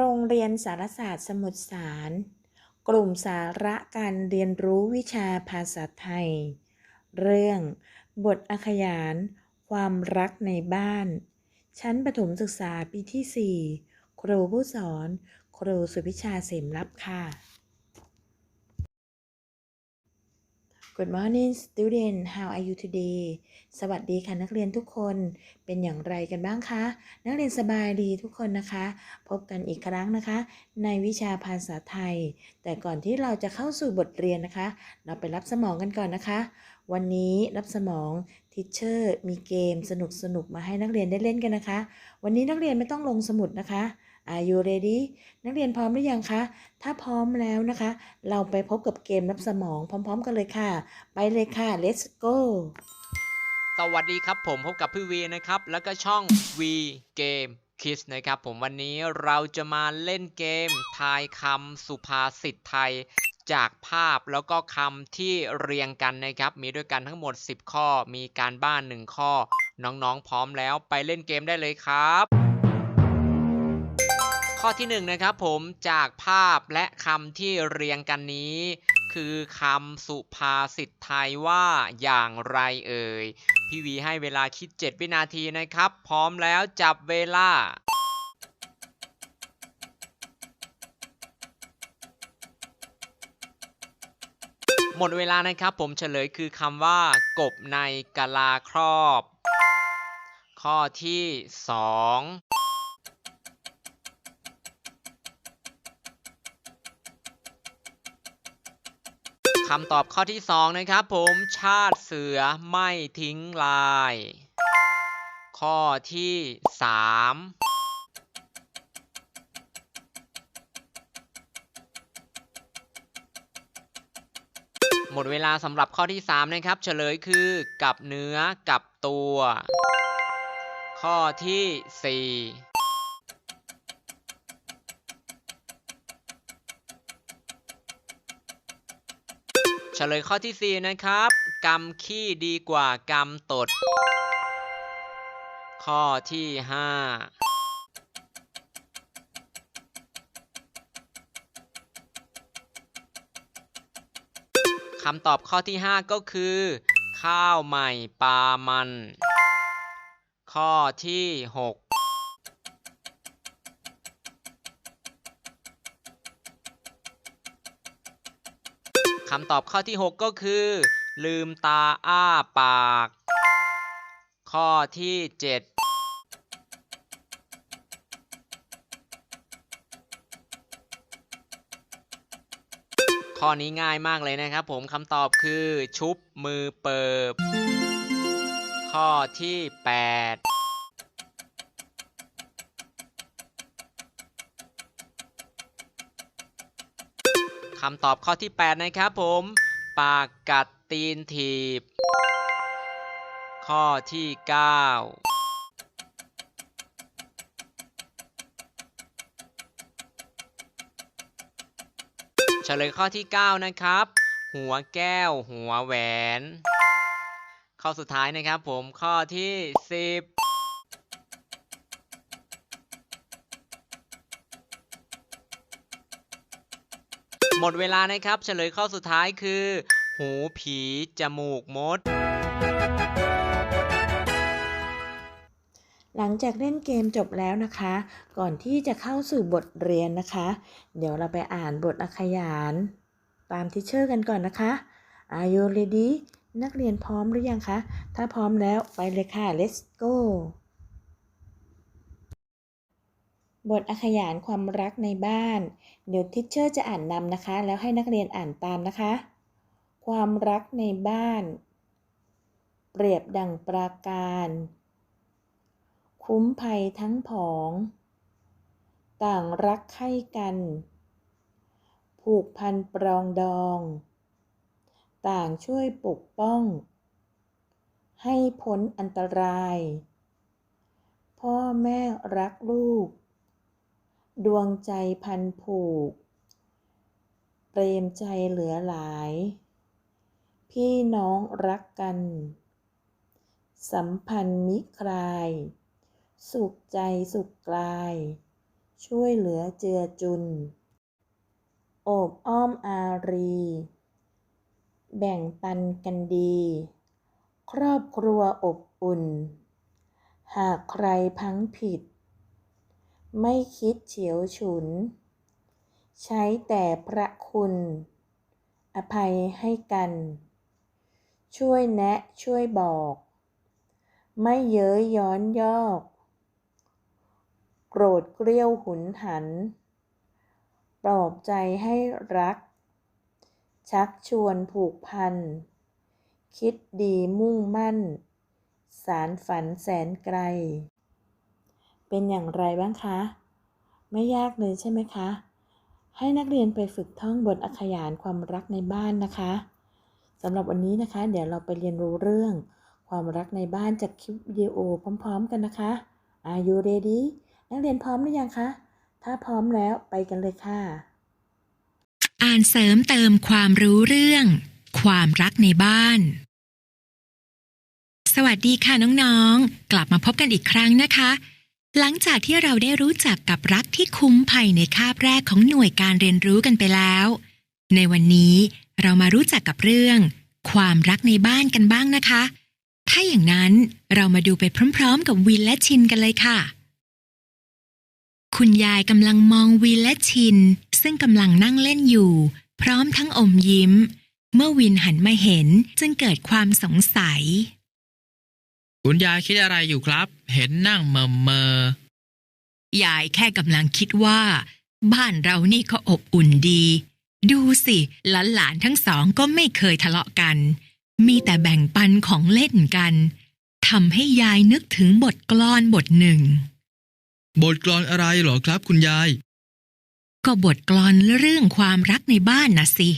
โรงเรียนสารศาสตร์สมุทรสาร กลุ่มสาระการเรียนรู้วิชาภาษาไทย เรื่อง บทอขยาน ความรักในบ้าน ชั้นประถมศึกษาปีที่ 4 ครูผู้สอน ครูสุพิชาเสมรับค่ะ Good morning student how are you today สวัสดีค่ะนักเรียนทุกคนเป็นอย่างไรกันบ้างคะ นักเรียนสบายดีทุกคนนะคะ พบกันอีกครั้งนะคะ ในวิชาภาษาไทย แต่ก่อนที่เราจะเข้าสู่บทเรียนนะคะ เราไปรับสมองกันก่อนนะคะ วันนี้รับสมองทิเชอร์มีเกมสนุกสนุกมาให้นักเรียนได้เล่นกันนะคะ วันนี้นักเรียนไม่ต้องลงสมุดนะคะ Are you ready นักเรียนพร้อมหรือยังคะ ถ้าพร้อมแล้วนะคะ เราไปพบกับเกมรับสมองพร้อม ๆ กันเลยค่ะ ไปเลยค่ะ let's go สวัสดีครับผมพบกับพี่วีนะครับ แล้วก็ช่อง V Game Kids นะครับผมวันนี้เราจะมาเล่นเกม ทายคำสุภาษิตไทยจากภาพแล้วก็คำที่เรียงกันนะครับ มีด้วยกันทั้งหมด 10 ข้อ มีการบ้าน 1 ข้อ น้องๆ พร้อมแล้วไปเล่นเกมได้เลยครับ ข้อที่1นนะครับผมจากภาพและคำที่เรียงกันนี้ คือคำสุภาษิตไทยว่าอย่างไรเอ่ย พี่วีให้เวลาคิด 7 วินาทีนะครับ พร้อมแล้วจับเวลาหมดเวลานะครับผมเฉลยคือคำว่า กบในกะลาครอบ ข้อที่ 2 คำตอบข้อที่ 2 นะครับผมชาติเสือไม่ทิ้งลาย ข้อที่3หมดเวลาสำหรับข้อที่ 3 นะครับ เฉลยคือกับเนื้อกับตัว ข้อที่ 4 เฉลยข้อที่ 4 นะครับกำขี้ดีกว่ากำตด ข้อที่ 5คำตอบข้อที่ 5 ก็คือ ข้าวใหม่ปลามัน ข้อที่ 6 คำตอบข้อที่ 6 ก็คือ ลืมตาอ้าปาก ข้อที่ 7ข้อนี้ง่ายมากเลยนะครับผมคำตอบคือชุบมือเปิบ ข้อที่ 8 คำตอบข้อที่ 8 นะครับผม ปากกัดตีนถีบ ข้อที่9เฉลยข้อที่ 9 นะครับ หัวแก้ว หัวแหวน ข้อสุดท้ายนะครับผมข้อที่ 10 หมดเวลานะครับเฉลยข้อสุดท้ายคือ หูผี จมูกมด หลังจากเล่นเกมจบแล้วนะคะ ก่อนที่จะเข้าสู่บทเรียนนะคะ เดี๋ยวเราไปอ่านบทอักขยาน ตามทิเชอร์กันก่อนนะคะ Are you ready นักเรียนพร้อมหรือยังคะ ถ้าพร้อมแล้วไปเลยค่ะ let's go บทอขยานความรักในบ้าน เดี๋ยวทิชเชอร์จะอ่านนำนะคะ แล้วให้นักเรียนอ่านตามนะคะ ความรักในบ้าน เปรียบดังปราการ คุ้มภัยทั้งผอง ต่างรักใคร่กัน ผูกพันปรองดอง ต่างช่วยปกป้อง ให้พ้นอันตรายพ่อแม่รักลูก ดวงใจพันผูก เปรมใจเหลือหลาย พี่น้องรักกัน สัมพันธ์มิคลาย สุขใจสุขกลาย ช่วยเหลือเจือจุน โอบอ้อมอารี แบ่งปันกันดี ครอบครัวอบอุ่น หากใครพังผิด ไม่คิดเฉียวฉุน ใช้แต่พระคุณ อภัยให้กัน ช่วยแนะช่วยบอก ไม่เย้ยย้อนยอก โกรธเกรี้ยวหุนหัน ปลอบใจให้รัก ชักชวนผูกพัน คิดดีมุ่งมั่น สารฝันแสนไกล เป็นอย่างไรบ้างคะ ไม่ยากเลยใช่ไหมคะ ให้นักเรียนไปฝึกท่องบทอักขยานความรักในบ้านนะคะสำหรับวันนี้นะคะ เดี๋ยวเราไปเรียนรู้เรื่อง ความรักในบ้านจากคลิปวิดีโอพร้อม ๆ กันนะคะ Are you ready นักเรียนพร้อมหรือยังคะ ถ้าพร้อมแล้วไปกันเลยค่ะ อ่านเสริมเติมความรู้เรื่อง ความรักในบ้าน สวัสดีค่ะน้องๆ กลับมาพบกันอีกครั้งนะคะ หลังจากที่เราได้รู้จักกับรักที่คุ้มภัยในคาบแรกของหน่วยการเรียนรู้กันไปแล้ว ในวันนี้เรามารู้จักกับเรื่อง ความรักในบ้านกันบ้างนะคะ ถ้าอย่างนั้นเรามาดูไปพร้อมๆ กับวินและชินกันเลยค่ะ คุณยายกำลังมองวินและชิน ซึ่งกำลังนั่งเล่นอยู่ พร้อมทั้งอมยิ้ม เมื่อวินหันมาเห็นจึงเกิดความสงสัย คุณยายคิดอะไรอยู่ครับ เห็นนั่งเมอเมอยายแค่กำลังคิดว่า บ้านเรานี่ก็อบอุ่นดี ดูสิหลานๆทั้งสองก็ไม่เคยทะเลาะกัน มีแต่แบ่งปันของเล่นกันทำให้ยายนึกถึงบทกลอนบทหนึ่ง บทกลอนอะไรเหรอครับ คุณยาย ก็บทกลอนเรื่องความรักในบ้านนะสิ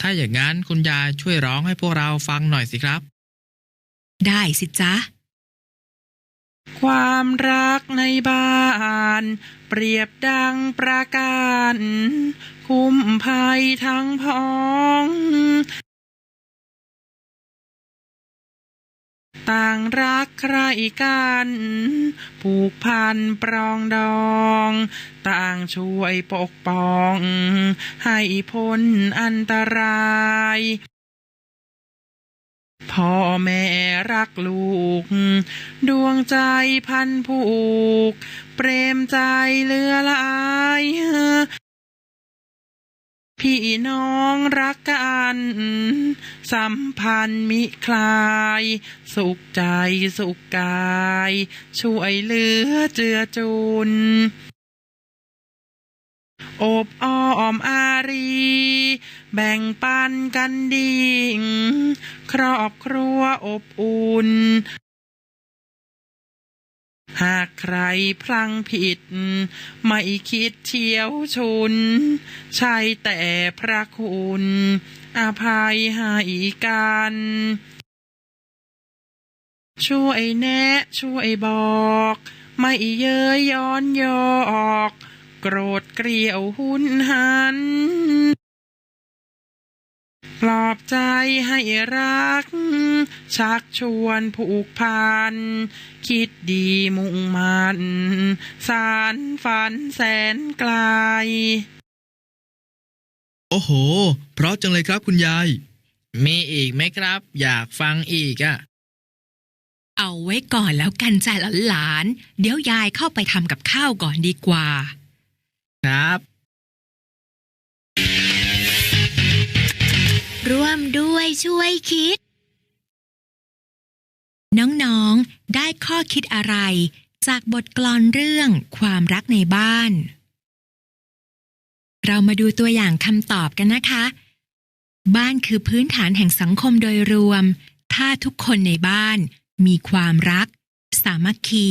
ถ้าอย่างนั้นคุณยายช่วยร้องให้พวกเราฟังหน่อยสิครับ ได้สิจ๊ะ ความรักในบ้าน เปรียบดังประการคุ้มภัยทั้งพ้องต่างรักใครกัน ผูกพันปรองดอง ต่างช่วยปกป้อง ให้พ้นอันตราย พ่อแม่รักลูก ดวงใจพันผูก เปรมใจเลือลายพี่น้องรักกัน สัมพันธ์มิคลาย สุขใจสุขกาย ช่วยเหลือเจือจุน อบอ้อมอารี แบ่งปันกันดีครอบครัวอบอุ่น หากใครพลังผิด ไม่คิดเฉียวชุน ใช่แต่พระคุณอภัยให้กันช่วยแนะช่วยบอก ไม่เย้ยย้อนยอก โกรธเกลียวหุนหัน ปลอบใจให้รัก ชักชวนผูกพัน คิดดีมุ่งมันสารฝันแสนไกล โอ้โห เพราะจังเลยครับคุณยาย มีอีกไหมครับ อยากฟังอีกอะเอาไว้ก่อนแล้วกันจ้ะหลานๆเดี๋ยวยายเข้าไปทำกับข้าวก่อนดีกว่า ครับ ร่วมด้วยช่วยคิด น้องๆ ได้ข้อคิดอะไร จากบทกลอนเรื่องความรักในบ้าน เรามาดูตัวอย่างคำตอบกันนะคะ บ้านคือพื้นฐานแห่งสังคมโดยรวม ถ้าทุกคนในบ้านมีความรัก สามัคคี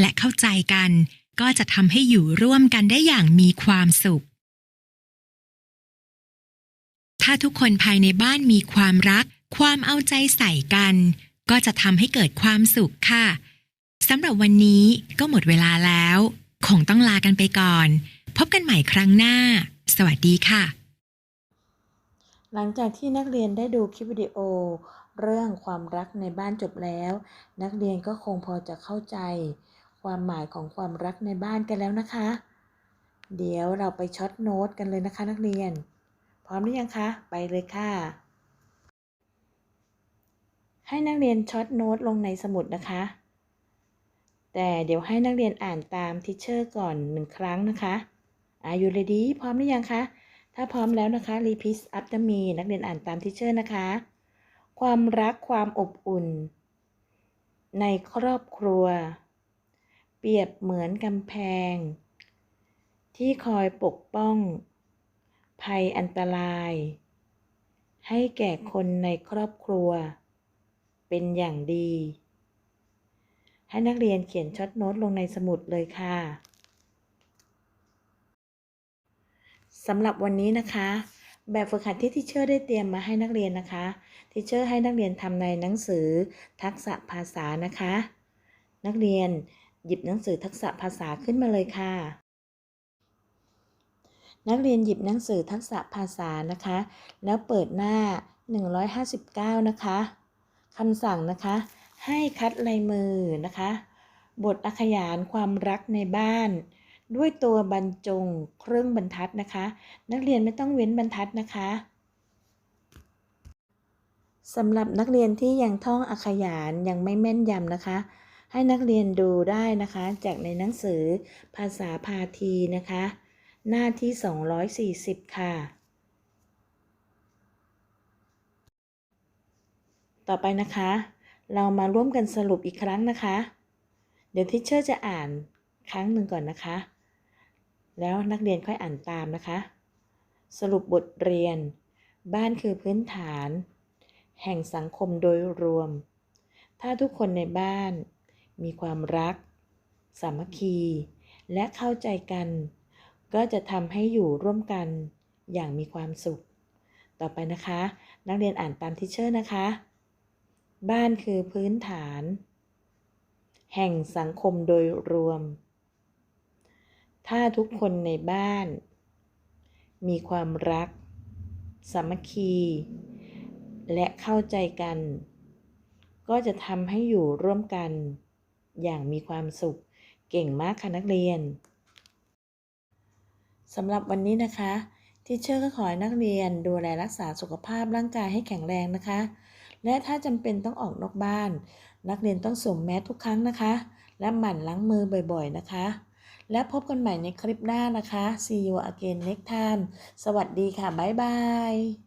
และเข้าใจกัน ก็จะทำให้อยู่ร่วมกันได้อย่างมีความสุข ถ้าทุกคนภายในบ้านมีความรัก ความเอาใจใส่กัน ก็จะทำให้เกิดความสุขค่ะสำหรับวันนี้ก็หมดเวลาแล้ว คงต้องลากันไปก่อน พบกันใหม่ครั้งหน้า สวัสดีค่ะ หลังจากที่นักเรียนได้ดูคลิปวิดีโอ เรื่องความรักในบ้านจบแล้ว นักเรียนก็คงพอจะเข้าใจ ความหมายของความรักในบ้านกันแล้วนะคะ เดี๋ยวเราไปช็อตโน้ตกันเลยนะคะนักเรียน พร้อมหรือยังคะ ไปเลยค่ะ ให้นักเรียนช็อตโน้ตลงในสมุดนะคะ แต่เดี๋ยวให้นักเรียนอ่านตามทิเชอร์ก่อนหนึ่งครั้งนะคะอายุเรดีพร้อมหรือยังคะ ถ้าพร้อมแล้วนะคะ repeat after me นักเรียนอ่านตามทิเชอร์นะคะ ความรักความอบอุ่น ในครอบครัว เปรียบเหมือนกำแพง ที่คอยปกป้อง ภัยอันตราย ให้แก่คนในครอบครัว เป็นอย่างดี ให้นักเรียนเขียนช็อตโน้ตลงในสมุดเลยค่ะสำหรับวันนี้นะคะ แบบฝึกหัดที่ทิเชอร์ได้เตรียมมาให้นักเรียนนะคะทิเชอร์ให้นักเรียนทำในหนังสือทักษะภาษานะคะ นักเรียน หยิบหนังสือทักษะภาษาขึ้นมาเลยค่ะ นักเรียนหยิบหนังสือทักษะภาษานะคะ แล้วเปิดหน้า 159 นะคะคำสั่งนะคะ ให้คัดลายมือนะคะ บทอักขยานความรักในบ้าน ด้วยตัวบรรจงเครื่องบรรทัดนะคะ นักเรียนไม่ต้องเว้นบรรทัดนะคะสำหรับนักเรียนที่ยังท่องอักขยานยังไม่แม่นยำนะคะ ให้นักเรียนดูได้นะคะ จากในหนังสือภาษาพาทีนะคะ หน้าที่ 240 ค่ะ ต่อไปนะคะ เรามาร่วมกันสรุปอีกครั้งนะคะ เดี๋ยวทิชเชอร์จะอ่านครั้งหนึ่งก่อนนะคะ แล้วนักเรียนค่อยอ่านตามนะคะ สรุปบทเรียน บ้านคือพื้นฐาน แห่งสังคมโดยรวม ถ้าทุกคนในบ้าน มีความรัก สามัคคี และเข้าใจกัน ก็จะทำให้อยู่ร่วมกันอย่างมีความสุข ต่อไปนะคะ นักเรียนอ่านตามทิเชอร์นะคะ บ้านคือพื้นฐาน แห่งสังคมโดยรวม ถ้าทุกคนในบ้าน มีความรัก สามัคคี และเข้าใจกัน ก็จะทำให้อยู่ร่วมกัน อย่างมีความสุข เก่งมากค่ะนักเรียนสำหรับวันนี้นะคะทีเชอร์ก็ขอให้นักเรียนดูแลรักษาสุขภาพร่างกายให้แข็งแรงนะคะ และถ้าจำเป็นต้องออกนอกบ้าน นักเรียนต้องสวมแมสทุกครั้งนะคะ และหมั่นล้างมือบ่อยๆนะคะ และพบกันใหม่ในคลิปหน้านะคะ See you again next time สวัสดีค่ะ บ๊ายบาย